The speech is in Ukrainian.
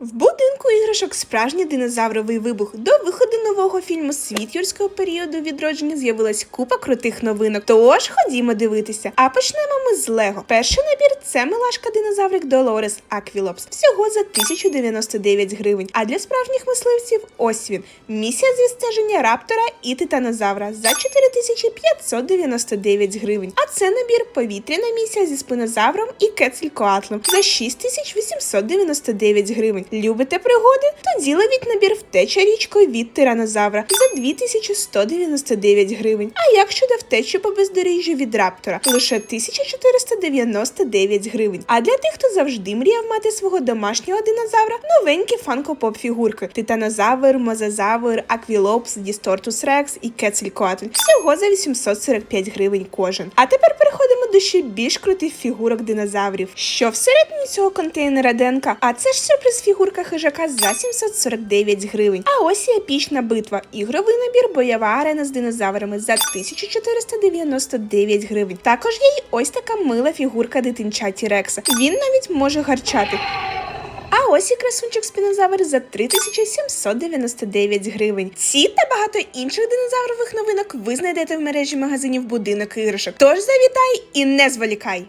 В будинку іграшок справжній динозавровий вибух. До виходу нового фільму Світ юрського періоду відродження з'явилась купа крутих новинок. Тож ходімо дивитися. А почнемо ми з Лего. Перший набір це милашка динозаврик Долорес Аквілопс. Всього за 1099 гривень. А для справжніх мисливців ось він. Місія з відстеження раптора і титанозавра за 4599 гривень. А це набір повітряна місія зі спинозавром і кецелькоатлом за 6899 гривень. Любите пригоди? Тоді ловіть набір втеча річкою від тиранозавра за 2199 гривень. А як щодо втечі по бездоріжжю від раптора? Лише 1499 гривень. А для тих, хто завжди мріяв мати свого домашнього динозавра, новенькі фанко-поп фігурки: титанозавр, мозазавр, аквілопс, дістортус рекс і кецелькоатль. Всього за 845 гривень кожен. А тепер переходимо до ще більш крутих фігурок динозаврів. Що всередині цього контейнера ДНК? А це ж сюрприз фігурка хижака за 749 гривень. А ось і епічна битва. Ігровий набір бойова арена з динозаврами за 1499 гривень. Також є й ось така мила фігурка дитинча Тірекса. Він навіть може гарчати. А ось і красунчик спінозавр за 3799 гривень. Ці та багато інших динозаврових новинок ви знайдете в мережі магазинів будинок іграшок. Тож завітай і не зволікай!